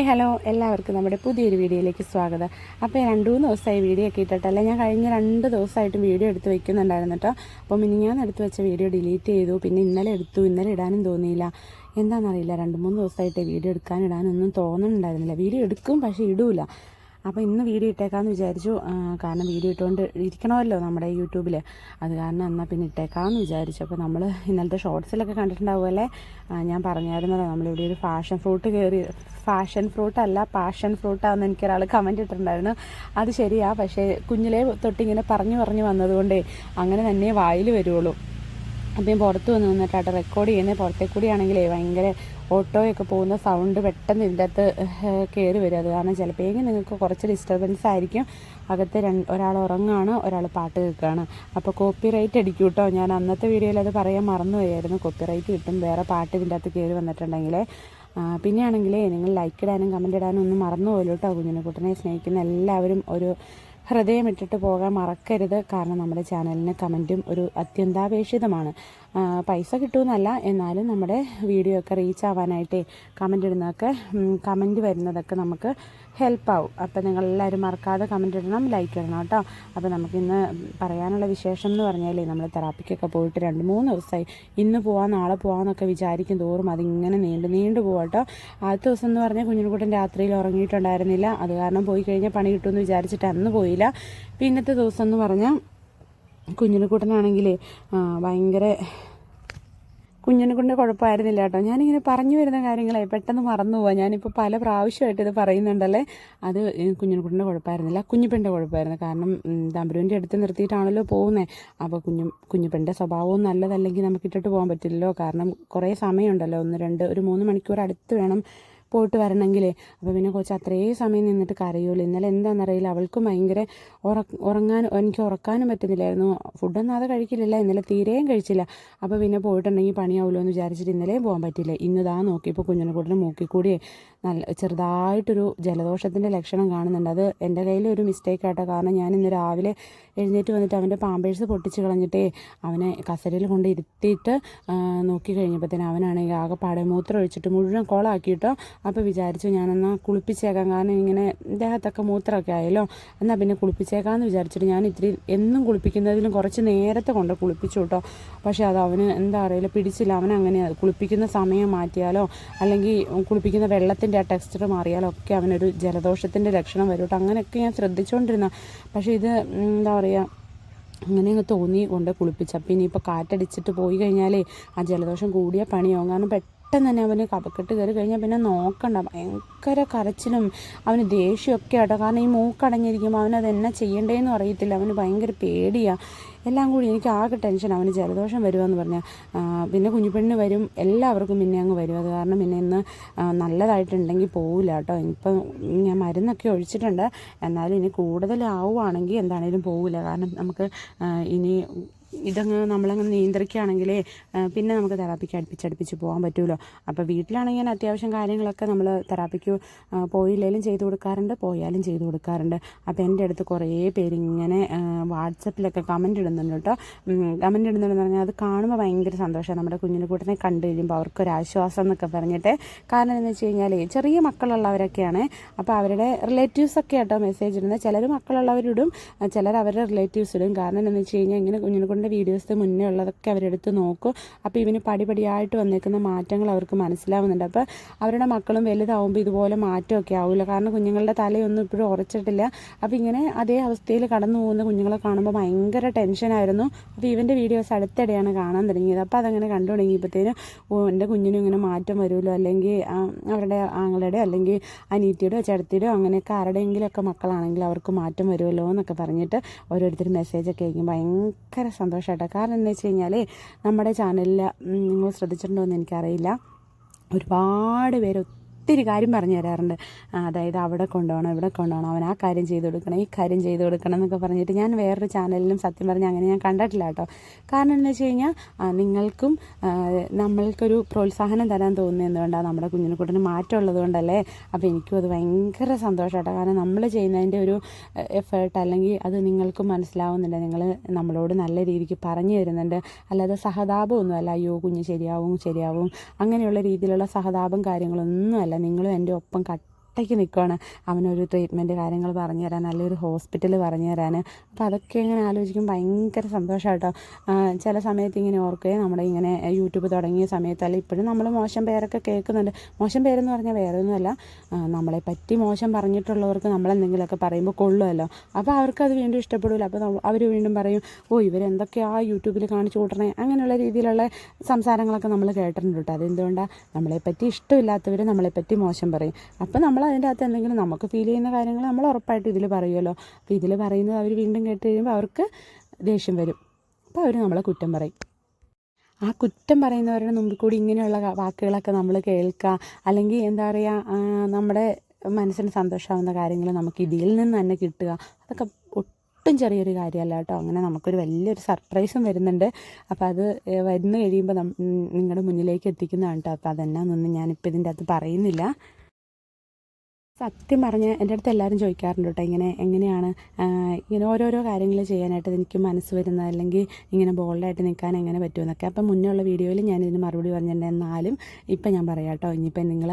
Hi hello. എല്ലാവർക്കും നമ്മുടെ പുതിയൊരു വീഡിയോയിലേക്ക് സ്വാഗതം. അപ്പോൾ രണ്ട് മൂന്ന് ദിവസമായി വീഡിയോ ഒക്കെ ഇട്ടിട്ടല്ല? ഞാൻ കഴിഞ്ഞ രണ്ട് ദിവസമായിട്ട് വീഡിയോ എടുത്ത് വെക്കുന്നുണ്ടായിരുന്നു കേട്ടോ. അപ്പോൾ മിനിഞ്ഞാന്ന് എടുത്ത് വെച്ച വീഡിയോ ഡിലീറ്റ് ചെയ്തു. പിന്നെ ഇന്നലെ എടുത്തു. ഇന്നലെ ഇടാനും തോന്നിയില്ല. എന്താണെന്നറിയില്ല. രണ്ട് മൂന്ന് ദിവസമായിട്ട് വീഡിയോ എടുക്കാൻ ഇടാനൊന്നും തോന്നുന്നുണ്ടായിരുന്നില്ല വീഡിയോ എടുക്കും പക്ഷേ ഇടൂല. അപ്പോൾ ഇന്ന് വീഡിയോ ഇട്ടേക്കാമെന്ന് വിചാരിച്ചു. കാരണം വീഡിയോ ഇട്ടുകൊണ്ട് ഇരിക്കണമല്ലോ നമ്മുടെ യൂട്യൂബിൽ അത് കാരണം എന്നാൽ പിന്നെ ഇട്ടേക്കാമെന്ന് വിചാരിച്ചു. അപ്പോൾ നമ്മൾ ഇന്നലത്തെ ഷോർട്സിലൊക്കെ കണ്ടിട്ടുണ്ടാവുമല്ലേ ഞാൻ പറഞ്ഞായിരുന്നല്ലോ നമ്മളിവിടെ ഒരു ഫാഷൻ ഫ്രൂട്ട് കയറി ഫാഷൻ ഫ്രൂട്ട് അല്ല പാഷൻ ഫ്രൂട്ടാണെന്ന് എനിക്കൊരാൾ കമന്റ് ഇട്ടിട്ടുണ്ടായിരുന്നു. അത് ശരിയാ പക്ഷേ കുഞ്ഞിലെ തൊട്ടിങ്ങനെ പറഞ്ഞു പറഞ്ഞു വന്നതുകൊണ്ടേ അങ്ങനെ തന്നെ വായിൽ വരുള്ളൂ അപ്പം പുറത്ത് വന്ന് നിന്നിട്ടാട്ടോ റെക്കോർഡ് ചെയ്യുന്നത് പുറത്തേക്ക് കൂടിയാണെങ്കിലേ ഭയങ്കര ഓട്ടോയൊക്കെ പോകുന്ന സൗണ്ട് പെട്ടെന്ന് ഇതിന്റെ അകത്ത് കയറി വരും. അത് കാരണം ചിലപ്പോഴെങ്കിൽ നിങ്ങൾക്ക് കുറച്ച് ഡിസ്റ്റർബൻസ് ആയിരിക്കും. അകത്ത് ഒരാൾ ഉറങ്ങാണ് ഒരാൾ പാട്ട് കേൾക്കുകയാണ്. അപ്പോൾ കോപ്പി റൈറ്റ് അടിക്കും കേട്ടോ ഞാൻ അന്നത്തെ വീഡിയോയിൽ അത് പറയാൻ മറന്നുപോയായിരുന്നു കോപ്പി റൈറ്റ് കിട്ടും. വേറെ പാട്ട് ഇതിന്റെ അകത്ത് കയറി വന്നിട്ടുണ്ടെങ്കിൽ. പിന്നെ ആണെങ്കിലേ നിങ്ങൾ ലൈക്ക് ഇടാനും കമന്റ് ഇടാനും ഒന്നും മറന്നു പോലും കേട്ടോ കുഞ്ഞിനെ കുട്ടനെ സ്നേഹിക്കുന്ന എല്ലാവരും ഒരു ഹൃദയം ഇട്ടിട്ട് പോകാൻ മറക്കരുത്. കാരണം നമ്മുടെ ചാനലിന് കമന്റും ഒരു അത്യന്താപേക്ഷിതമാണ്. പൈസ കിട്ടുമെന്നല്ല എന്നാലും നമ്മുടെ വീഡിയോ ഒക്കെ റീച്ച് ആവാനായിട്ടേ കമന്റ് ഇടുന്നതൊക്കെ കമന്റ് വരുന്നതൊക്കെ നമുക്ക് ഹെൽപ്പാവും അപ്പോൾ നിങ്ങളെല്ലാവരും മറക്കാതെ കമന്റ് ഇടണം ലൈക്ക് ഇടണം കേട്ടോ. അപ്പോൾ നമുക്കിന്ന് പറയാനുള്ള വിശേഷം എന്ന് പറഞ്ഞാലേ നമ്മൾ തെറാപ്പിക്കൊക്കെ പോയിട്ട് രണ്ട് മൂന്ന് ദിവസമായി. ഇന്ന് പോവാം നാളെ പോവാമെന്നൊക്കെ വിചാരിക്കും തോറും അതിങ്ങനെ നീണ്ടു നീണ്ടു കേട്ടോ. ആദ്യത്തെ ദിവസം എന്ന് പറഞ്ഞാൽ കുഞ്ഞിൻകുട്ടൻ രാത്രിയിൽ ഉറങ്ങിയിട്ടുണ്ടായിരുന്നില്ല. അത് കാരണം പോയി കഴിഞ്ഞാൽ പണി കിട്ടുമെന്ന് വിചാരിച്ചിട്ട് അന്ന് പോയില്ല. പിന്നത്തെ ദിവസം എന്ന് പറഞ്ഞാൽ കുഞ്ഞിനുകുട്ടനാണെങ്കിൽ ഭയങ്കര കുഞ്ഞിനെക്കൊണ്ട് കുഴപ്പമായിരുന്നില്ല കേട്ടോ. ഞാനിങ്ങനെ പറഞ്ഞു വരുന്ന കാര്യങ്ങളെ പെട്ടെന്ന് മറന്നു പോവാം. ഞാനിപ്പോൾ പല പ്രാവശ്യമായിട്ട് ഇത് പറയുന്നുണ്ടല്ലേ? അത് കുഞ്ഞിനെക്കുട്ടിന്റെ കുഴപ്പമായിരുന്നില്ല. കുഞ്ഞിപ്പെന്റെ കുഴപ്പമായിരുന്നു. കാരണം തമ്പുരുവിന്റെ അടുത്ത് നിർത്തിയിട്ടാണല്ലോ പോകുന്നത് അപ്പോൾ കുഞ്ഞു കുഞ്ഞിപ്പെന്റെ സ്വഭാവവും നല്ലതല്ലെങ്കിൽ നമുക്ക് ഇട്ടിട്ട് പോകാൻ പറ്റില്ലല്ലോ. കാരണം കുറേ സമയമുണ്ടല്ലോ. ഒന്ന് രണ്ട് ഒരു മൂന്ന് മണിക്കൂർ അടുത്ത് വേണം പോയിട്ട് വരണമെങ്കിലേ. അപ്പോൾ പിന്നെ കൊച്ചു അത്രയും സമയം നിന്നിട്ട് കരയുള്ളൂ. ഇന്നലെ എന്താണെന്നറിയില്ല അവൾക്കും ഭയങ്കര ഉറങ്ങാൻ എനിക്ക് ഉറക്കാനും പറ്റുന്നില്ലായിരുന്നു. ഫുഡൊന്നും അത് കഴിക്കില്ല ഇന്നലെ തീരെയും കഴിച്ചില്ല. അപ്പോൾ പിന്നെ പോയിട്ടുണ്ടെങ്കിൽ പണിയാവുമല്ലോ എന്ന് വിചാരിച്ചിട്ട് ഇന്നലെയും പോകാൻ പറ്റില്ല ഇന്ന് ദാ നോക്കിയപ്പോൾ കുഞ്ഞിനെ കൂട്ടിന് മൂക്കിൽ നല്ല ചെറുതായിട്ടൊരു ജലദോഷത്തിന്റെ ലക്ഷണം കാണുന്നുണ്ട്. അത് എന്റെ കയ്യിൽ ഒരു മിസ്റ്റേക്ക് ആട്ടോ. കാരണം ഞാൻ ഇന്ന് രാവിലെ എഴുന്നേറ്റ് വന്നിട്ട് അവന്റെ പാമ്പേഴ്സ് പൊട്ടിച്ച് കളഞ്ഞിട്ടേ അവനെ കസരയിൽ കൊണ്ട് ഇരുത്തിയിട്ട് നോക്കി കഴിഞ്ഞപ്പോഴത്തേന് അവനാണെങ്കിൽ ആകെ മൂത്രം ഒഴിച്ചിട്ട് മുഴുവൻ കോളാക്കിയിട്ടോ അപ്പോൾ വിചാരിച്ചു ഞാനെന്നാൽ കുളിപ്പിച്ചേക്കാം. കാരണം ഇങ്ങനെ ദേഹത്തൊക്കെ മൂത്രമൊക്കെ ആയല്ലോ. എന്നാൽ പിന്നെ കുളിപ്പിച്ചേക്കാമെന്ന് വിചാരിച്ചിട്ട് ഞാൻ ഇത്തിരി എന്നും കുളിപ്പിക്കുന്നതിലും കുറച്ച് നേരത്തെ കൊണ്ട് കുളിപ്പിച്ചു കേട്ടോ. പക്ഷേ അത് അവന് എന്താ അറിയില്ല പിടിച്ചില്ല. അവൻ അങ്ങനെ കുളിപ്പിക്കുന്ന സമയം മാറ്റിയാലോ? അല്ലെങ്കിൽ കുളിപ്പിക്കുന്ന വെള്ളത്തിന്റെ ആ ടെക്സ്ചർ മാറിയാലോ ഒക്കെ അവനൊരു ജലദോഷത്തിന്റെ ലക്ഷണം വരും കേട്ടോ അങ്ങനെയൊക്കെ ഞാൻ ശ്രദ്ധിച്ചുകൊണ്ടിരുന്ന പക്ഷേ ഇത് എന്താ പറയുക അങ്ങനെ അങ്ങ് തോന്നി കൊണ്ട് കുളിപ്പിച്ച. അപ്പം ഇനിയിപ്പോൾ കാറ്റടിച്ചിട്ട് പോയി കഴിഞ്ഞാലേ ആ ജലദോഷം കൂടിയ പണിയാവും കാരണം പെട്ടെന്ന് തന്നെ അവന് കപക്കെട്ട് കയറി കഴിഞ്ഞാൽ പിന്നെ നോക്കണ്ട. ഭയങ്കര കരച്ചിലും അവന് ദേഷ്യമൊക്കെ ആട്ടോ. കാരണം ഈ മൂക്കടഞ്ഞിരിക്കുമ്പോൾ അവനത് എന്നാ ചെയ്യണ്ടേന്നും അറിയത്തില്ല. അവന് ഭയങ്കര പേടിയാണ് എല്ലാം കൂടി എനിക്ക് ആകെ ടെൻഷൻ അവന് ജലദോഷം വരുമെന്ന് പറഞ്ഞാൽ പിന്നെ കുഞ്ഞുപെണ്ണ് വരും. എല്ലാവർക്കും പിന്നെ അങ്ങ് വരും. അത് കാരണം പിന്നെ ഇന്ന് നല്ലതായിട്ടുണ്ടെങ്കിൽ പോവില്ല കേട്ടോ. ഇപ്പം ഞാൻ മരുന്നൊക്കെ ഒഴിച്ചിട്ടുണ്ട്. എന്നാലും ഇനി കൂടുതലാവുകയാണെങ്കിൽ എന്താണേലും പോവില്ല കാരണം നമുക്ക് ഇനി ഇതങ്ങ് നമ്മളങ്ങ് നിയന്ത്രിക്കുകയാണെങ്കിലേ പിന്നെ നമുക്ക് തെറാപ്പിക്ക് അടുപ്പിച്ചടുപ്പിച്ച് പോകാൻ പറ്റുമല്ലോ അപ്പോൾ വീട്ടിലാണെങ്കിൽ അത്യാവശ്യം കാര്യങ്ങളൊക്കെ നമ്മൾ തെറാപ്പിക്ക് പോയില്ലേലും ചെയ്തു കൊടുക്കാറുണ്ട് പോയാലും ചെയ്തു കൊടുക്കാറുണ്ട്. അപ്പോൾ എന്റെ അടുത്ത് കുറേ പേര് ഇങ്ങനെ വാട്സപ്പിലൊക്കെ കമന്റ് ഇടുന്നുണ്ട് കേട്ടോ. കമന്റ് ഇടുന്നുണ്ടെന്ന് പറഞ്ഞാൽ അത് കാണുമ്പോൾ ഭയങ്കര സന്തോഷമാണ് നമ്മുടെ കുഞ്ഞിനെ കൂട്ടിനെ കണ്ടു കഴിയുമ്പോൾ അവർക്കൊരാശ്വാസം എന്നൊക്കെ പറഞ്ഞിട്ട്. കാരണം എന്ന് വെച്ച് കഴിഞ്ഞാൽ ചെറിയ മക്കളുള്ളവരൊക്കെയാണ്. അപ്പോൾ അവരുടെ റിലേറ്റീവ്സ് ഒക്കെ കേട്ടോ മെസ്സേജ് ഇടുന്നത് ചിലർ മക്കളുള്ളവരിടും ചിലർ അവരുടെ റിലേറ്റീവ്സ് ഇടും. കാരണം എന്ന് വെച്ച് കഴിഞ്ഞാൽ ഇങ്ങനെ കുഞ്ഞിനെ കൊണ്ട് വീഡിയോസ് മുന്നേ ഉള്ളതൊക്കെ അവരെടുത്ത് നോക്കും. അപ്പോൾ ഇവന് പടിപടിയായിട്ട് വന്നേക്കുന്ന മാറ്റങ്ങൾ അവർക്ക് മനസ്സിലാവുന്നുണ്ട്. അപ്പോൾ അവരുടെ മക്കളും വലുതാവുമ്പോൾ ഇതുപോലെ മാറ്റമൊക്കെ ആവില്ല കാരണം കുഞ്ഞുങ്ങളുടെ തലയൊന്നും ഇപ്പോഴും ഉറച്ചിട്ടില്ല. അപ്പോൾ ഇങ്ങനെ അതേ അവസ്ഥയിൽ കടന്നു പോകുന്ന കുഞ്ഞുങ്ങളെ കാണുമ്പോൾ ഭയങ്കര ടെൻഷനായിരുന്നു അപ്പോൾ ഇവന്റെ വീഡിയോസ് അടുത്തിടെയാണ് കാണാൻ തുടങ്ങിയത്. അപ്പോൾ അതങ്ങനെ കണ്ടു തുടങ്ങിയപ്പോഴത്തേനും ഓ എന്റെ കുഞ്ഞിനും ഇങ്ങനെ മാറ്റം വരുമല്ലോ? അല്ലെങ്കിൽ അവരുടെ ആങ്ങളുടെ അല്ലെങ്കിൽ അനീറ്റിയുടെയോ ചേട്ടത്തിയുടെയോ അങ്ങനെയൊക്കെ ആരുടെയെങ്കിലുമൊക്കെ മക്കളാണെങ്കിൽ അവർക്ക് മാറ്റം വരുമല്ലോ എന്നൊക്കെ പറഞ്ഞിട്ട് ഓരോരുത്തർ മെസ്സേജൊക്കെ അയക്കും. ഭയങ്കര സന്തോഷമായിട്ടോ കാരണം എന്ന് വെച്ച് കഴിഞ്ഞാൽ നമ്മുടെ ചാനലിൽ നിങ്ങൾ ശ്രദ്ധിച്ചിട്ടുണ്ടോ എന്ന് എനിക്കറിയില്ല. ഒരുപാട് പേര് ഒത്തിരി കാര്യം പറഞ്ഞു തരാറുണ്ട്. അതായത് അവിടെ കൊണ്ടുപോകണം ഇവിടെ കൊണ്ടുപോകണം അവൻ ആ കാര്യം ചെയ്ത് കൊടുക്കണം ഈ കാര്യം ചെയ്ത് കൊടുക്കണം എന്നൊക്കെ പറഞ്ഞിട്ട് ഞാൻ വേറൊരു ചാനലിലും സത്യം പറഞ്ഞ് അങ്ങനെ ഞാൻ കണ്ടിട്ടില്ല കേട്ടോ. കാരണം എന്താ വെച്ച് കഴിഞ്ഞാൽ നിങ്ങൾക്കും നമ്മൾക്കൊരു പ്രോത്സാഹനം തരാൻ തോന്നുന്നത് എന്തുകൊണ്ടാണ് നമ്മുടെ കുഞ്ഞിനെ കൂട്ടിന് മാറ്റമുള്ളത് കൊണ്ടല്ലേ? അപ്പോൾ എനിക്കും അത് ഭയങ്കര സന്തോഷമായിട്ടോ കാരണം നമ്മൾ ചെയ്യുന്നതിന്റെ ഒരു എഫേർട്ട് അല്ലെങ്കിൽ അത് നിങ്ങൾക്കും മനസ്സിലാവുന്നുണ്ട്. നിങ്ങൾ നമ്മളോട് നല്ല രീതിക്ക് പറഞ്ഞു തരുന്നുണ്ട്. അല്ലാതെ സഹതാപമൊന്നുമല്ല. അയ്യോ കുഞ്ഞ് ശരിയാവും ശരിയാവും. അങ്ങനെയുള്ള രീതിയിലുള്ള സഹതാപം കാര്യങ്ങളൊന്നുമല്ല. നിങ്ങളും എന്റെ ഒപ്പം ഒറ്റയ്ക്ക് നിൽക്കുകയാണ് അവനൊരു ട്രീറ്റ്മെന്റ് കാര്യങ്ങൾ പറഞ്ഞു തരാൻ നല്ലൊരു ഹോസ്പിറ്റൽ പറഞ്ഞു തരാൻ. അപ്പോൾ അതൊക്കെ ഇങ്ങനെ ആലോചിക്കുമ്പോൾ ഭയങ്കര സന്തോഷമായിട്ടോ ചില സമയത്ത് ഇങ്ങനെ ഓർക്കുകയും നമ്മുടെ ഇങ്ങനെ യൂട്യൂബ് തുടങ്ങിയ സമയത്ത് അല്ല ഇപ്പോഴും നമ്മൾ മോശം പേരൊക്കെ കേൾക്കുന്നുണ്ട്. മോശം പേരെന്ന് പറഞ്ഞാൽ വേറെ ഒന്നുമല്ല നമ്മളെ പറ്റി മോശം പറഞ്ഞിട്ടുള്ളവർക്ക് നമ്മളെന്തെങ്കിലുമൊക്കെ പറയുമ്പോൾ കൊള്ളുമല്ലോ. അപ്പോൾ അവർക്ക് അത് വീണ്ടും ഇഷ്ടപ്പെടില്ല അപ്പോൾ അവർ വീണ്ടും പറയും ഓ ഇവരെന്തൊക്കെയാ യൂട്യൂബിൽ കാണിച്ചു കൂട്ടണേ? അങ്ങനെയുള്ള രീതിയിലുള്ള സംസാരങ്ങളൊക്കെ നമ്മൾ കേട്ടിട്ടുണ്ട് കേട്ടോ. അതെന്തുകൊണ്ടാണ് നമ്മളെപ്പറ്റി ഇഷ്ടമില്ലാത്തവർ നമ്മളെപ്പറ്റി മോശം പറയും. അപ്പോൾ നമ്മൾ അതിന്റെ അകത്ത് എന്തെങ്കിലും നമുക്ക് ഫീൽ ചെയ്യുന്ന കാര്യങ്ങൾ നമ്മൾ ഉറപ്പായിട്ട് ഇതിൽ പറയുമല്ലോ. അപ്പോൾ ഇതിൽ പറയുന്നത് അവർ വീണ്ടും കേട്ട് കഴിയുമ്പോൾ അവർക്ക് ദേഷ്യം വരും. അപ്പോൾ അവർ നമ്മളെ കുറ്റം പറയും. ആ കുറ്റം പറയുന്നവരുടെ മുമ്പിൽ കൂടി ഇങ്ങനെയുള്ള വാക്കുകളൊക്കെ നമ്മൾ കേൾക്കുക അല്ലെങ്കിൽ എന്താ പറയുക നമ്മുടെ മനസ്സിന് സന്തോഷമാവുന്ന കാര്യങ്ങൾ നമുക്ക് ഇതിൽ നിന്ന് തന്നെ കിട്ടുക. അതൊക്കെ ഒട്ടും ചെറിയൊരു കാര്യമല്ല കേട്ടോ. അങ്ങനെ നമുക്കൊരു വലിയൊരു സർപ്രൈസും വരുന്നുണ്ട്. അപ്പോൾ അത് വരുന്നു കഴിയുമ്പോൾ നിങ്ങളുടെ മുന്നിലേക്ക് എത്തിക്കുന്നതാണ് കേട്ടോ. അപ്പോൾ അതെന്നാന്നൊന്നും ഞാനിപ്പോൾ ഇതിന്റെ അകത്ത് പറയുന്നില്ല. സത്യം പറഞ്ഞ് എന്റെ അടുത്ത് എല്ലാവരും ചോദിക്കാറുണ്ട് കേട്ടോ ഇങ്ങനെ എങ്ങനെയാണ് ഇങ്ങനെ ഓരോരോ കാര്യങ്ങൾ ചെയ്യാനായിട്ട് എനിക്ക് മനസ്സ് വരുന്നത് അല്ലെങ്കിൽ ഇങ്ങനെ ബോൾഡായിട്ട് നിൽക്കാൻ എങ്ങനെ പറ്റുമെന്നൊക്കെ. അപ്പം മുന്നേ ഉള്ള വീഡിയോയിൽ ഞാൻ ഇതിന് മറുപടി പറഞ്ഞിട്ടുണ്ട് എന്നാലും ഇപ്പം ഞാൻ പറയാം കേട്ടോ ഇനിയിപ്പം നിങ്ങൾ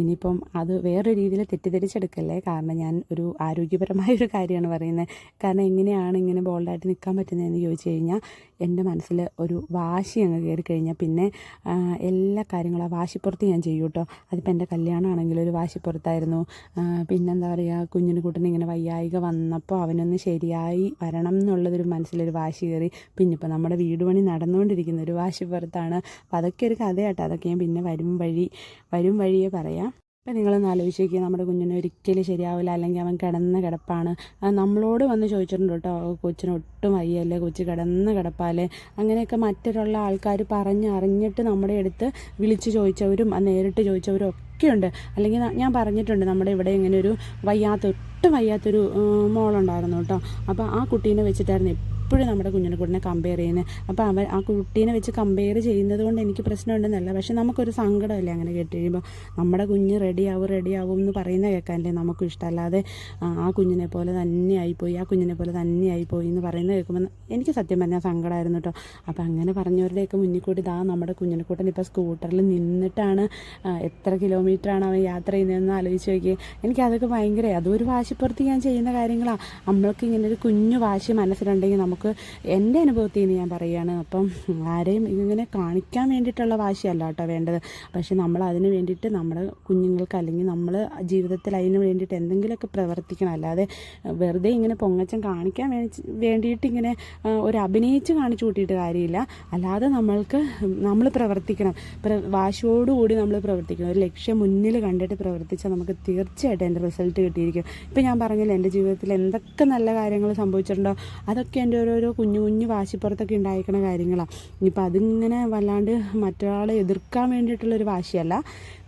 ഇനിയിപ്പം അത് വേറൊരു രീതിയിൽ തെറ്റിദ്ധരിച്ചെടുക്കല്ലേ? കാരണം ഞാൻ ഒരു ആരോഗ്യപരമായ ഒരു കാര്യമാണ് പറയുന്നത്. കാരണം എങ്ങനെയാണ് ഇങ്ങനെ ബോൾഡായിട്ട് നിൽക്കാൻ പറ്റുന്നതെന്ന് ചോദിച്ചു കഴിഞ്ഞാൽ എന്റെ മനസ്സിൽ ഒരു വാശി അങ്ങ് കയറി കഴിഞ്ഞാൽ പിന്നെ എല്ലാ കാര്യങ്ങളും ആ വാശിപ്പുറത്ത് ഞാൻ ചെയ്യൂട്ടോ അതിപ്പോൾ എന്റെ കല്യാണമാണെങ്കിലും ഒരു വാശിപ്പുറത്തായിരുന്നു പിന്നെന്താ പറയുക കുഞ്ഞിന് കൂട്ടിന് ഇങ്ങനെ വയ്യായിക വന്നപ്പോൾ അവനൊന്ന് ശരിയായി വരണം എന്നുള്ളതൊരു മനസ്സിലൊരു വാശി കയറി. പിന്നെ ഇപ്പോൾ നമ്മുടെ വീട് പണി നടന്നുകൊണ്ടിരിക്കുന്ന ഒരു വാശിപ്പുറത്താണ് അപ്പോൾ അതൊക്കെ ഒരു കഥയാട്ടോ. അതൊക്കെ ഞാൻ പിന്നെ വരും വഴി വരും വഴിയേ പറയാം. ഇപ്പം നിങ്ങളൊന്ന് ആലോചിച്ച് നമ്മുടെ കുഞ്ഞിന് ഒരിക്കലും ശരിയാവില്ല അല്ലെങ്കിൽ അവൻ കിടന്ന് കിടപ്പാണ്. നമ്മളോട് വന്ന് ചോദിച്ചിട്ടുണ്ട് കേട്ടോ കൊച്ചിന് ഒട്ടും വയ്യല്ലേ കൊച്ച് കിടന്ന് കിടപ്പാലേ? അങ്ങനെയൊക്കെ മറ്റൊരുള്ള ആൾക്കാർ പറഞ്ഞ് അറിഞ്ഞിട്ട് നമ്മുടെ അടുത്ത് വിളിച്ച് ചോദിച്ചവരും നേരിട്ട് ചോദിച്ചവരും ഒക്കെയുണ്ട് അല്ലെങ്കിൽ ഞാൻ പറഞ്ഞിട്ടുണ്ട് നമ്മുടെ ഇവിടെ ഇങ്ങനെ ഒരു വയ്യാത്ത ഒട്ടും വയ്യാത്തൊരു മോളുണ്ടായിരുന്നു കേട്ടോ. അപ്പോൾ ആ കുട്ടീനെ വെച്ചിട്ടായിരുന്നു എപ്പോഴും നമ്മുടെ കുഞ്ഞിനെ കൂട്ടിനെ കമ്പയർ ചെയ്യുന്നത് അപ്പോൾ അവൻ ആ കുട്ടീനെ വെച്ച് കമ്പയർ ചെയ്യുന്നത് കൊണ്ട് എനിക്ക് പ്രശ്നമുണ്ടെന്നല്ല. പക്ഷെ നമുക്കൊരു സങ്കടമല്ലേ അങ്ങനെ കേട്ട് കഴിയുമ്പോൾ നമ്മുടെ കുഞ്ഞ് റെഡി ആവും റെഡി ആവും എന്ന് പറയുന്ന കേൾക്കാനല്ലേ നമുക്കും ഇഷ്ടമല്ലാതെ ആ, കുഞ്ഞിനെ പോലെ തന്നെ ആയിപ്പോയി ആ കുഞ്ഞിനെ പോലെ തന്നെ ആയിപ്പോയി എന്ന് പറയുന്നത് കേൾക്കുമ്പോൾ എനിക്ക് സത്യം പറഞ്ഞാൽ സങ്കടമായിരുന്നു കേട്ടോ. അപ്പോൾ അങ്ങനെ പറഞ്ഞവരുടെയൊക്കെ മുന്നിൽ കൂടി ഇതാ നമ്മുടെ കുഞ്ഞിനെ കൂട്ടൻ ഇപ്പോൾ സ്കൂട്ടറിൽ നിന്നിട്ടാണ് എത്ര കിലോമീറ്ററാണ് അവൻ യാത്ര ചെയ്യുന്നതെന്ന് ആലോചിച്ച് നോക്കിയത് എനിക്ക് അതൊക്കെ ഭയങ്കര. അതൊരു വാശിപ്പുറത്ത് ഞാൻ ചെയ്യുന്ന കാര്യങ്ങളാണ് നമ്മൾക്ക് ഇങ്ങനെ ഒരു കുഞ്ഞു വാശി മനസ്സിലുണ്ടെങ്കിൽ നമുക്ക് എന്റെ അനുഭവത്തിൽ നിന്ന് ഞാൻ പറയുകയാണ് അപ്പം ആരെയും ഇങ്ങനെ കാണിക്കാൻ വേണ്ടിയിട്ടുള്ള വാശിയല്ല കേട്ടോ വേണ്ടത്. പക്ഷെ നമ്മൾ അതിന് വേണ്ടിയിട്ട് നമ്മുടെ കുഞ്ഞുങ്ങൾക്ക് അല്ലെങ്കിൽ നമ്മൾ ജീവിതത്തിൽ അതിന് വേണ്ടിയിട്ട് എന്തെങ്കിലുമൊക്കെ പ്രവർത്തിക്കണം. അല്ലാതെ വെറുതെ ഇങ്ങനെ പൊങ്ങച്ചം കാണിക്കാൻ വേണ്ടി വേണ്ടിയിട്ട് ഇങ്ങനെ ഒരു അഭിനയിച്ച് കാണിച്ചു കൂട്ടിയിട്ട് കാര്യമില്ല. അല്ലാതെ നമ്മൾക്ക് നമ്മൾ പ്രവർത്തിക്കണം. പ്ര വാശിയോടുകൂടി നമ്മൾ പ്രവർത്തിക്കണം. ഒരു ലക്ഷ്യം മുന്നിൽ കണ്ടിട്ട് പ്രവർത്തിച്ചാൽ നമുക്ക് തീർച്ചയായിട്ടും എന്റെ റിസൾട്ട് കിട്ടിയിരിക്കും. ഇപ്പം ഞാൻ പറഞ്ഞില്ല എന്റെ ജീവിതത്തിൽ എന്തൊക്കെ നല്ല കാര്യങ്ങൾ സംഭവിച്ചിട്ടുണ്ടോ? അതൊക്കെ എന്റെ ഓരോരോ കുഞ്ഞു കുഞ്ഞു വാശിപ്പുറത്തൊക്കെ ഉണ്ടായിരിക്കുന്ന കാര്യങ്ങളാണ് ഇനിയിപ്പോൾ അതിങ്ങനെ വല്ലാണ്ട് മറ്റൊരാളെ എതിർക്കാൻ വേണ്ടിയിട്ടുള്ളൊരു വാശിയല്ല.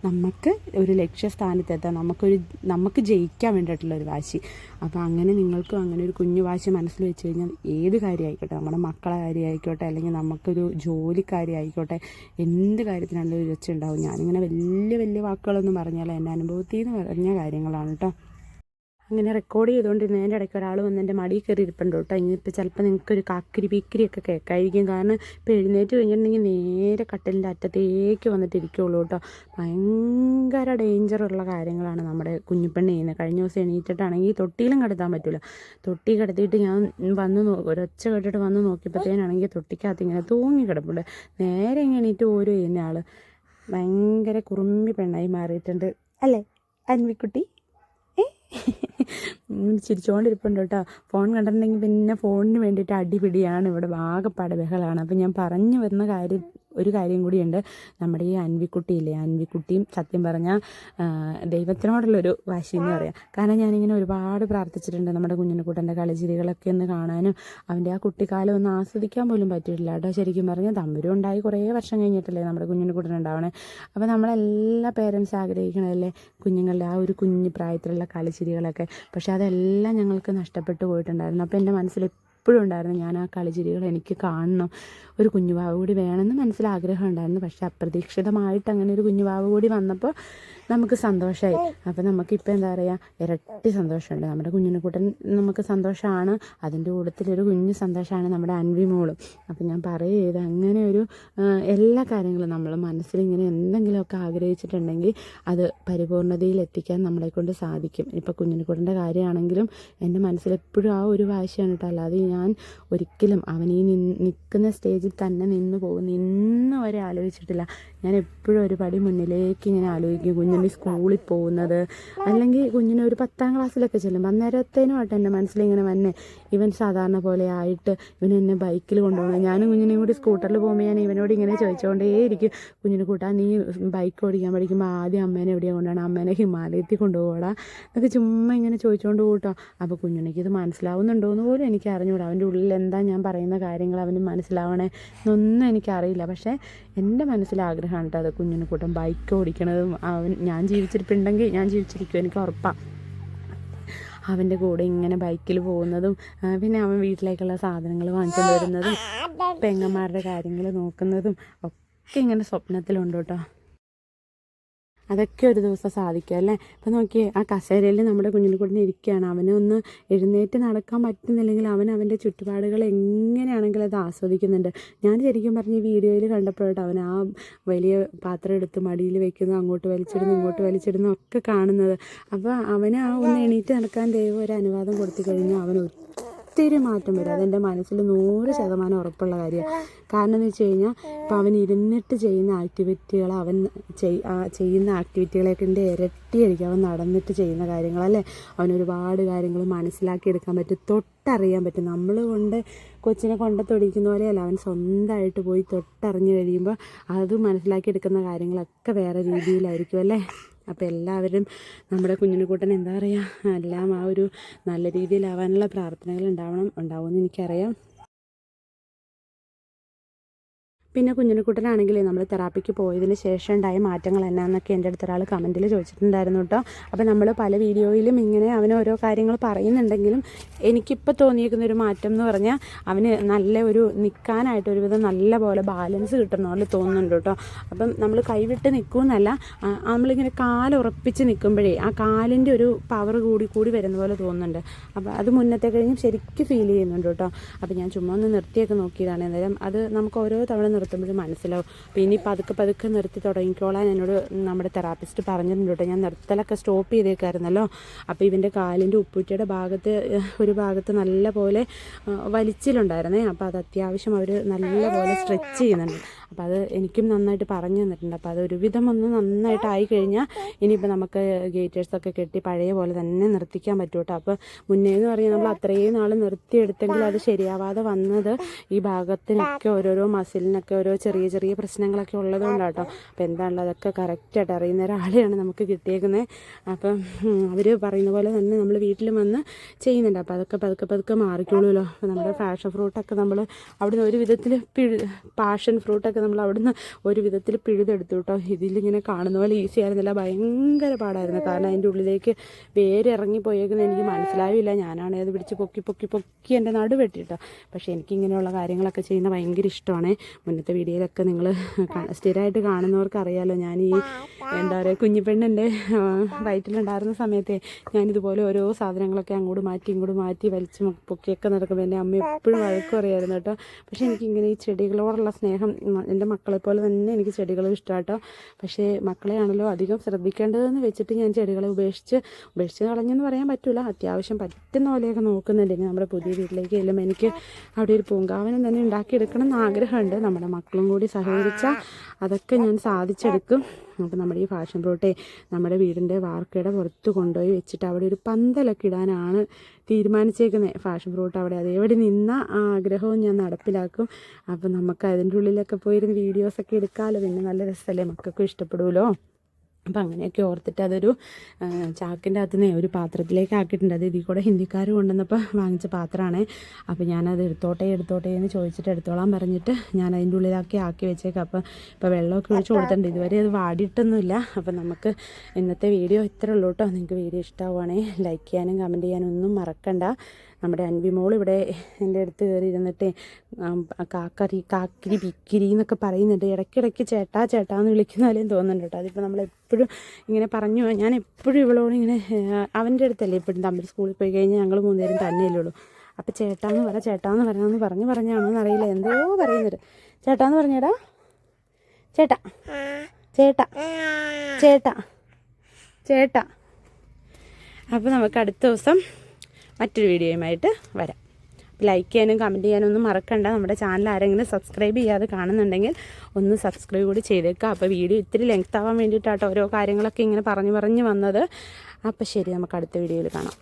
നമുക്ക് ഒരു ലക്ഷ്യസ്ഥാനത്തെത്താൻ നമുക്കൊരു നമുക്ക് ജയിക്കാൻ വേണ്ടിയിട്ടുള്ളൊരു വാശി. അപ്പോൾ അങ്ങനെ നിങ്ങൾക്കും അങ്ങനെ ഒരു കുഞ്ഞു വാശി മനസ്സിൽ വെച്ച് കഴിഞ്ഞാൽ ഏത് കാര്യമായിക്കോട്ടെ നമ്മുടെ മക്കളെ കാര്യമായിക്കോട്ടെ അല്ലെങ്കിൽ നമുക്കൊരു ജോലിക്കാരിയായിക്കോട്ടെ എന്ത് കാര്യത്തിനാണെങ്കിലും ഒരു രക്ഷ ഞാനിങ്ങനെ വലിയ വലിയ വാക്കുകളൊന്നും പറഞ്ഞാൽ എന്റെ അനുഭവത്തിൽ നിന്ന് പറഞ്ഞ കാര്യങ്ങളാണ് കേട്ടോ. അങ്ങനെ റെക്കോർഡ് ചെയ്തുകൊണ്ടിരുന്നതിന്റെ ഇടയ്ക്ക് ഒരാൾ വന്ന് എന്റെ മടിയിൽ കയറി ഇരിപ്പുണ്ട് കേട്ടോ. ഇനിയിപ്പോൾ ചിലപ്പോൾ നിങ്ങൾക്കൊരു കാക്കിരി പീക്കിരി ഒക്കെ കേൾക്കായിരിക്കും കാരണം ഇപ്പോൾ എഴുന്നേറ്റ് കഴിഞ്ഞിട്ടുണ്ടെങ്കിൽ നേരെ കട്ടിലിന്റെ അറ്റത്തേക്ക് വന്നിട്ട് കേട്ടോ. ഭയങ്കര ഡേഞ്ചറുള്ള കാര്യങ്ങളാണ് നമ്മുടെ കുഞ്ഞിപ്പെണ്ണ് ചെയ്യുന്നത് കഴിഞ്ഞ ദിവസം എണീറ്റിട്ടാണെങ്കിൽ തൊട്ടിയിലും കിടത്താൻ പറ്റില്ല തൊട്ടി കിടത്തിയിട്ട് ഞാൻ വന്ന് ഒരൊച്ച കേട്ടിട്ട് വന്ന് നോക്കിയപ്പോഴത്തേനാണെങ്കിൽ തൊട്ടിക്കകത്ത് ഇങ്ങനെ തൂങ്ങി കിടപ്പുണ്ട്. നേരെ ഇങ്ങനെ എണീറ്റ് ഓരോ ചെയ്യുന്ന ആൾ ഭയങ്കര കുറുമ്പി പെണ്ണായി മാറിയിട്ടുണ്ട്. അല്ലേ? അൻവിക്കുട്ടി? ചിരിച്ചുകൊണ്ടിരിപ്പുണ്ട് കേട്ടോ. ഫോൺ കണ്ടിട്ടുണ്ടെങ്കിൽ പിന്നെ ഫോണിന് വേണ്ടിയിട്ട് അടിപിടിയാണ്. ഇവിടെ ആകെപ്പാടെ ബഹളമാണ് അപ്പം ഞാൻ പറഞ്ഞു വരുന്ന കാര്യം ഒരു കാര്യം കൂടിയുണ്ട്. നമ്മുടെ ഈ അൻവിക്കുട്ടിയില്ലേ അൻവിക്കുട്ടിയും സത്യം പറഞ്ഞാൽ ദൈവത്തിനോടുള്ളൊരു വാശി എന്ന് പറയാം. കാരണം ഞാനിങ്ങനെ ഒരുപാട് പ്രാർത്ഥിച്ചിട്ടുണ്ട് നമ്മുടെ കുഞ്ഞിനെക്കുട്ടന്റെ കളിചിരികളൊക്കെ ഒന്ന് കാണാനും അവന്റെ ആ കുട്ടിക്കാലം ഒന്ന് ആസ്വദിക്കാൻ പോലും പറ്റിയിട്ടില്ല. കേട്ടോ ശരിക്കും പറഞ്ഞാൽ തമ്പുരും ഉണ്ടായി കുറേ വർഷം കഴിഞ്ഞിട്ടല്ലേ നമ്മുടെ കുഞ്ഞിനെക്കുട്ടൻ ഉണ്ടാവണേ. അപ്പോൾ നമ്മളെല്ലാ പേരൻസ് ആഗ്രഹിക്കണതല്ലേ കുഞ്ഞുങ്ങളുടെ ആ ഒരു കുഞ്ഞു പ്രായത്തിലുള്ള കളിച്ചിരികളൊക്കെ പക്ഷേ അതെല്ലാം ഞങ്ങൾക്ക് നഷ്ടപ്പെട്ടു പോയിട്ടുണ്ടായിരുന്നു. അപ്പോൾ എന്റെ മനസ്സിൽ എപ്പോഴും ഉണ്ടായിരുന്നു. ഞാൻ ആ കളിചിരികൾ എനിക്ക് കാണണം. ഒരു കുഞ്ഞുവാവ് കൂടി വേണമെന്ന് മനസ്സിൽ ആഗ്രഹം ഉണ്ടായിരുന്നു. പക്ഷേ അപ്രതീക്ഷിതമായിട്ട് അങ്ങനെ ഒരു കുഞ്ഞുവാവ് കൂടി വന്നപ്പോൾ നമുക്ക് സന്തോഷമായി അപ്പോൾ നമുക്കിപ്പോൾ എന്താ പറയുക ഇരട്ടി സന്തോഷമുണ്ട്. നമ്മുടെ കുഞ്ഞിനെ കൂട്ടൻ നമുക്ക് സന്തോഷമാണ് അതിന്റെ കൂട്ടത്തിലൊരു കുഞ്ഞു സന്തോഷമാണ് നമ്മുടെ അൻവിമോളും അപ്പം അപ്പോൾ ഞാൻ പറയുക അങ്ങനെ ഒരു എല്ലാ കാര്യങ്ങളും നമ്മൾ മനസ്സിൽ ഇങ്ങനെ എന്തെങ്കിലുമൊക്കെ ആഗ്രഹിച്ചിട്ടുണ്ടെങ്കിൽ അത് പരിപൂർണതയിൽ എത്തിക്കാൻ നമ്മളെ കൊണ്ട് സാധിക്കും. ഇപ്പോൾ കുഞ്ഞിനെക്കൂട്ടന്റെ കാര്യമാണെങ്കിലും എന്റെ മനസ്സിൽ എപ്പോഴും ആ ഒരു വാശിയാണ് കേട്ടോ. അല്ലാതെ ഞാൻ ഒരിക്കലും അവൻ ഈ നിൽക്കുന്ന സ്റ്റേജിൽ തന്നെ നിന്ന് പോകുന്ന ഇന്ന് വരെ ആലോചിച്ചിട്ടില്ല ഞാൻ എപ്പോഴും ഒരു പടി മുന്നിലേക്ക് ഇങ്ങനെ ആലോചിക്കും കുഞ്ഞിന് സ്കൂളിൽ പോകുന്നത്. അല്ലെങ്കിൽ കുഞ്ഞിനെ ഒരു പത്താം ക്ലാസ്സിലൊക്കെ ചെല്ലുമ്പോൾ അന്നേരത്തേനുമായിട്ട് എന്റെ മനസ്സിലിങ്ങനെ വന്നെ. ഇവൻ സാധാരണ പോലെ ആയിട്ട് ഇവൻ എന്നെ ബൈക്കിൽ കൊണ്ടുപോകണം ഞാനും കുഞ്ഞിനെയും കൂടി സ്കൂട്ടറിൽ പോകുമ്പോൾ ഞാൻ ഇവനോട് ഇങ്ങനെ ചോദിച്ചുകൊണ്ടേ ഇരിക്കും കുഞ്ഞിനെ കൂട്ടാ നീ ബൈക്ക് ഓടിക്കാൻ പഠിക്കുമ്പോൾ ആദ്യം അമ്മേനെ എവിടെയാണ് കൊണ്ടുപോകണം? അമ്മേനെ ഹിമാലയത്തിൽ കൊണ്ടുപോകടാ. എന്നൊക്കെ ചുമ്മാ ഇങ്ങനെ ചോദിച്ചുകൊണ്ട് കൂട്ടോ. അപ്പോൾ കുഞ്ഞിനേക്ക് ഇത് മനസ്സിലാവുന്നുണ്ടോ എന്ന് പോലും എനിക്ക് അറിഞ്ഞൂടാ. അവന്റെ ഉള്ളിൽ എന്താ ഞാൻ പറയുന്ന കാര്യങ്ങൾ അവന് മനസ്സിലാവണേ എന്നൊന്നും എനിക്കറിയില്ല. പക്ഷേ എന്റെ മനസ്സിൽ ആഗ്രഹമാണ് അത് കുഞ്ഞിന് കൂട്ടം ബൈക്ക് ഓടിക്കണതും അവൻ ഞാൻ ജീവിച്ചിരിപ്പുണ്ടെങ്കിൽ ഞാൻ ജീവിച്ചിരിക്കും എനിക്ക് ഉറപ്പാണ് അവന്റെ കൂടെ ഇങ്ങനെ ബൈക്കിൽ പോകുന്നതും പിന്നെ അവൻ വീട്ടിലേക്കുള്ള സാധനങ്ങൾ വാങ്ങിച്ചു വരുന്നതും പെങ്ങന്മാരുടെ കാര്യങ്ങൾ നോക്കുന്നതും ഒക്കെ ഇങ്ങനെ സ്വപ്നത്തിലുണ്ട് കേട്ടോ. അതൊക്കെ ഒരു ദിവസം സാധിക്കും അല്ലേ? അപ്പം നോക്കിയേ ആ കസേരയിൽ നമ്മുടെ കുഞ്ഞിനെ കൂടെ ഇരിക്കുകയാണ്. അവനെ ഒന്ന് എഴുന്നേറ്റ് നടക്കാൻ പറ്റുന്നില്ലെങ്കിൽ അവൻ അവന്റെ ചുറ്റുപാടുകൾ എങ്ങനെയാണെങ്കിലും അത് ആസ്വദിക്കുന്നുണ്ട്. ഞാൻ ശരിക്കും പറഞ്ഞ ഈ വീഡിയോയിൽ കണ്ടപ്പോഴായിട്ട് അവൻ ആ വലിയ പാത്രം എടുത്ത് മടിയിൽ വെക്കുന്നു അങ്ങോട്ട് വലിച്ചിടുന്നു ഇങ്ങോട്ട് വലിച്ചിടുന്നു ഒക്കെ കാണുന്നത്. അപ്പോൾ അവന് ആ ഒന്ന് എണീറ്റ് നടക്കാൻ ദൈവം ഒരു അനുവാദം കൊടുത്തു കഴിഞ്ഞാൽ അവൻ ഒത്തിരി മാറ്റം വരും. അതെന്റെ മനസ്സിൽ നൂറ് ശതമാനം ഉറപ്പുള്ള കാര്യമാണ്. കാരണം എന്ന് വെച്ച് കഴിഞ്ഞാൽ ഇപ്പോൾ അവൻ ഇരുന്നിട്ട് ചെയ്യുന്ന ആക്ടിവിറ്റികൾ അവൻ ചെയ്യുന്ന ആക്ടിവിറ്റികളെക്കൊണ്ട് ഇരട്ടിയായിരിക്കും അവൻ നടന്നിട്ട് ചെയ്യുന്ന കാര്യങ്ങളല്ലേ അവൻ ഒരുപാട് കാര്യങ്ങൾ മനസ്സിലാക്കിയെടുക്കാൻ പറ്റും. തൊട്ടറിയാൻ പറ്റും. നമ്മൾ കൊണ്ട് കൊച്ചിനെ കൊണ്ട തൊടിക്കുന്ന പോലെയല്ല. അവൻ സ്വന്തമായിട്ട് പോയി തൊട്ടറിഞ്ഞ് കഴിയുമ്പോൾ അത് മനസ്സിലാക്കിയെടുക്കുന്ന കാര്യങ്ങളൊക്കെ വേറെ രീതിയിലായിരിക്കും അല്ലേ? അപ്പോൾ എല്ലാവരും നമ്മുടെ കുഞ്ഞിനെക്കൂട്ടൻ എന്താ പറയുക എല്ലാം ആ ഒരു നല്ല രീതിയിലാവാനുള്ള പ്രാർത്ഥനകൾ ഉണ്ടാവണം ഉണ്ടാവുമെന്ന് എനിക്കറിയാം. പിന്നെ കുഞ്ഞിനെക്കുട്ടനാണെങ്കിലേ നമ്മൾ തെറാപ്പിക്ക് പോയതിന് ശേഷം ഉണ്ടായ മാറ്റങ്ങൾ എന്നാന്നൊക്കെ എന്റെ അടുത്ത ഒരാൾ കമന്റിൽ ചോദിച്ചിട്ടുണ്ടായിരുന്നു കേട്ടോ അപ്പോൾ നമ്മൾ പല വീഡിയോയിലും ഇങ്ങനെ അവന് ഓരോ കാര്യങ്ങൾ പറയുന്നുണ്ടെങ്കിലും എനിക്കിപ്പോൾ തോന്നിയിരിക്കുന്ന ഒരു മാറ്റം എന്ന് പറഞ്ഞാൽ അവന് നല്ല ഒരു നിൽക്കാനായിട്ട് ഒരുവിധം നല്ല പോലെ ബാലൻസ് കിട്ടുന്ന പോലെ തോന്നുന്നുണ്ട് കേട്ടോ അപ്പം നമ്മൾ കൈവിട്ട് നിൽക്കുമെന്നല്ല നമ്മളിങ്ങനെ കാലുറപ്പിച്ച് നിൽക്കുമ്പോഴേ ആ കാലിന്റെ ഒരു പവർ കൂടി കൂടി വരുന്ന പോലെ തോന്നുന്നുണ്ട്. അപ്പോൾ അത് മുന്നത്തെ കഴിഞ്ഞ് ശരിക്കും ഫീൽ ചെയ്യുന്നുണ്ട് കേട്ടോ അപ്പോൾ ഞാൻ ചുമ്മാ ഒന്ന് നിർത്തിയൊക്കെ നോക്കിയതാണ്. അന്നേരം അത് നമുക്ക് ഓരോ തവണ നിർത്തുമ്പോഴും മനസ്സിലാവും. പിന്നെ പതുക്കെ പതുക്കെ നിർത്തി തുടങ്ങിക്കോളാൻ എന്നോട് നമ്മുടെ തെറാപ്പിസ്റ്റ് പറഞ്ഞിട്ടുണ്ട് ഞാൻ നിർത്തലൊക്കെ സ്റ്റോപ്പ് ചെയ്തേക്കായിരുന്നല്ലോ. അപ്പോൾ ഇവന്റെ കാലിന്റെ ഉപ്പൂറ്റിയുടെ ഭാഗത്ത് ഒരു ഭാഗത്ത് നല്ല പോലെ വലിച്ചിലുണ്ടായിരുന്നേ. അപ്പോൾ അത് അത്യാവശ്യം അവർ നല്ല പോലെ സ്ട്രെച്ച് ചെയ്യുന്നുണ്ട്. അപ്പോൾ അത് എനിക്കും നന്നായിട്ട് പറഞ്ഞു തന്നിട്ടുണ്ട്. അപ്പോൾ അത് ഒരുവിധം ഒന്ന് നന്നായിട്ട് ആയി കഴിഞ്ഞാൽ ഇനിയിപ്പോൾ നമുക്ക് ഗേറ്റേഴ്സൊക്കെ കെട്ടി പഴയ പോലെ തന്നെ നിർത്തിക്കാൻ പറ്റും കേട്ടോ. അപ്പോൾ മുന്നേ എന്ന് പറഞ്ഞാൽ നമ്മൾ അത്രയും നാൾ നിർത്തിയെടുത്തെങ്കിൽ അത് ശരിയാവാതെ വന്നത് ഈ ഭാഗത്തിനൊക്കെ ഓരോരോ മസിലിനൊക്കെ ഓരോ ചെറിയ ചെറിയ പ്രശ്നങ്ങളൊക്കെ ഉള്ളതുകൊണ്ടാണ് കേട്ടോ അപ്പോൾ എന്താണല്ലോ അതൊക്കെ കറക്റ്റായിട്ട് അറിയുന്ന ഒരാളെയാണ് നമുക്ക് കിട്ടിയേക്കുന്നത് അപ്പം അവർ പറയുന്ന പോലെ തന്നെ നമ്മൾ വീട്ടിൽ വന്ന് ചെയ്യുന്നുണ്ട്. അപ്പോൾ അതൊക്കെ പതുക്കെ പതുക്കെ മാറിക്കോളുമല്ലോ അപ്പോൾ നമ്മുടെ ഫാഷൻ ഫ്രൂട്ടൊക്കെ നമ്മൾ അവിടുന്ന് ഒരു വിധത്തിൽ പിഴു പാഷൻ ഫ്രൂട്ടൊക്കെ നമ്മൾ അവിടുന്ന് ഒരു വിധത്തിൽ പിഴുതെടുത്തു കേട്ടോ ഇതിലിങ്ങനെ കാണുന്ന പോലെ ഈസി ആയിരുന്നില്ല ഭയങ്കര പാടായിരുന്നു. കാരണം അതിന്റെ ഉള്ളിലേക്ക് വേര് ഇറങ്ങി പോയേക്കുന്നത് എനിക്ക് മനസ്സിലാവില്ല. ഞാനാണ് അത് പിടിച്ച് പൊക്കി പൊക്കി പൊക്കി എന്റെ നടുവെട്ടിട്ടോ. പക്ഷേ എനിക്കിങ്ങനെയുള്ള കാര്യങ്ങളൊക്കെ ചെയ്യുന്ന ഭയങ്കര ഇഷ്ടമാണ്. മുന്നത്തെ വീഡിയോയിലൊക്കെ നിങ്ങൾ സ്ഥിരമായിട്ട് കാണുന്നവർക്ക് അറിയാമല്ലോ ഞാൻ ഈ എന്താ പറയുക കുഞ്ഞിപ്പെണ്ണിന്റെ വയറ്റിലുണ്ടായിരുന്ന സമയത്തെ ഞാനിതുപോലെ ഓരോ സാധനങ്ങളൊക്കെ അങ്ങോട്ട് മാറ്റി ഇങ്ങോട്ട് മാറ്റി വലിച്ച് പൊക്കിയൊക്കെ നടക്കുമ്പോൾ എന്റെ അമ്മ എപ്പോഴും വഴക്ക് പറയായിരുന്നു കേട്ടോ. പക്ഷേ എനിക്കിങ്ങനെ ഈ ചെടികളോടുള്ള സ്നേഹം എന്റെ മക്കളെ പോലെ തന്നെ എനിക്ക് ചെടികളും ഇഷ്ടമാട്ടോ പക്ഷേ മക്കളെയാണല്ലോ അധികം ശ്രദ്ധിക്കേണ്ടതെന്ന് വെച്ചിട്ട് ഞാൻ ചെടികളെ ഉപേക്ഷിച്ച് ഉപേക്ഷിച്ച് കളഞ്ഞെന്ന് പറയാൻ പറ്റില്ല അത്യാവശ്യം പറ്റുന്ന പോലെയൊക്കെ നോക്കുന്നുണ്ട് ഇനി നമ്മുടെ പുതിയ വീട്ടിലേക്ക് ചെല്ലുമ്പോൾ എനിക്ക് അവിടെ ഒരു പൂങ്കാവനം തന്നെ ഉണ്ടാക്കിയെടുക്കണം എന്ന് ആഗ്രഹമുണ്ട്. നമ്മുടെ മക്കളും കൂടി സഹകരിച്ചാൽ അതൊക്കെ ഞാൻ സാധിച്ചെടുക്കും. അപ്പോൾ നമ്മുടെ ഈ ഫാഷൻ പ്ലോട്ടെ നമ്മുടെ വീടിന്റെ വാർക്കയുടെ പുറത്ത് കൊണ്ടുപോയി വെച്ചിട്ട് അവിടെ ഒരു പന്തലൊക്കെ ഇടാനാണ് തീരുമാനിച്ചേക്കുന്നത് ഫാഷൻ പ്ലോട്ട് അവിടെ അതേപടി നിന്ന ആ ആഗ്രഹവും ഞാൻ നടപ്പിലാക്കും. അപ്പോൾ നമുക്ക് അതിന്റെ ഉള്ളിലൊക്കെ പോയിരുന്ന് വീഡിയോസൊക്കെ എടുക്കാമല്ലോ പിന്നെ നല്ല രസമല്ലേ? മക്കൾക്കും ഇഷ്ടപ്പെടുമല്ലോ അപ്പം അങ്ങനെയൊക്കെ ഓർത്തിട്ട് അതൊരു ചാക്കിന്റെ അകത്ത് നിന്നേ ഒരു പാത്രത്തിലേക്ക് ആക്കിയിട്ടുണ്ട് അത് ഇതിൽ കൂടെ ഹിന്ദിക്കാർ കൊണ്ടുവന്നപ്പോൾ വാങ്ങിച്ച പാത്രമാണ്. അപ്പോൾ ഞാനത് എടുത്തോട്ടെ എടുത്തോട്ടെ എന്ന് ചോദിച്ചിട്ട് എടുത്തോളാൻ പറഞ്ഞിട്ട് ഞാൻ അതിന്റെ ഉള്ളിലാക്കി ആക്കി വെച്ചേക്കാം. അപ്പോൾ ഇപ്പോൾ വെള്ളമൊക്കെ ഒഴിച്ച് കൊടുത്തിട്ടുണ്ട്. ഇതുവരെ അത് വാടിയിട്ടൊന്നുമില്ല. അപ്പോൾ നമുക്ക് ഇന്നത്തെ വീഡിയോ ഇത്രേ ഉള്ളൂ കേട്ടോ. നിങ്ങൾക്ക് വീഡിയോ ഇഷ്ടമാവുകയാണെങ്കിൽ ലൈക്ക് ചെയ്യാനും കമന്റ് ചെയ്യാനും ഒന്നും മറക്കണ്ട. നമ്മുടെ അൻവിമോൾ ഇവിടെ എന്റെ അടുത്ത് കയറി ഇരുന്നിട്ട് കാക്കറി കാക്കരി പിക്കിരി എന്നൊക്കെ പറയുന്നുണ്ട്. ഇടയ്ക്കിടയ്ക്ക് ചേട്ടാ ചേട്ടാ എന്ന് വിളിക്കുന്ന പോലെയും തോന്നുന്നുണ്ട് കേട്ടോ. അതിപ്പോൾ നമ്മളെപ്പോഴും ഇങ്ങനെ പറഞ്ഞു ഞാൻ എപ്പോഴും ഇവളോട് ഇങ്ങനെ അവന്റെ അടുത്തല്ലേ എപ്പോഴും തമ്മിൽ സ്കൂളിൽ പോയി കഴിഞ്ഞാൽ ഞങ്ങൾ മൂന്നുപേരും തന്നെയല്ലേ ഉള്ളൂ. അപ്പോൾ ചേട്ടാന്ന് പറ ചേട്ടാന്ന് പറയാമെന്ന് പറഞ്ഞു പറഞ്ഞാണോ എന്നറിയില്ല എന്തോ പറയുന്നത് ചേട്ടാന്ന് പറഞ്ഞേടാ. ചേട്ടാ. ചേട്ടാ. ചേട്ടാ. ചേട്ടാ. അപ്പോൾ നമുക്ക് അടുത്ത ദിവസം മറ്റൊരു വീഡിയോയുമായിട്ട് വരാം. ലൈക്ക് ചെയ്യാനും കമന്റ് ചെയ്യാനും ഒന്നും മറക്കണ്ട. നമ്മുടെ ചാനൽ ആരെങ്കിലും സബ്സ്ക്രൈബ് ചെയ്യാതെ കാണുന്നുണ്ടെങ്കിൽ ഒന്ന് സബ്സ്ക്രൈബ് കൂടി ചെയ്തേക്കുക അപ്പോൾ വീഡിയോ ഇത്തിരി ലെങ്ത് ആവാൻ വേണ്ടിയിട്ടാട്ടോ ഓരോ കാര്യങ്ങളൊക്കെ ഇങ്ങനെ പറഞ്ഞു പറഞ്ഞു വന്നത്. അപ്പോൾ ശരി നമുക്ക് അടുത്ത വീഡിയോയിൽ കാണാം.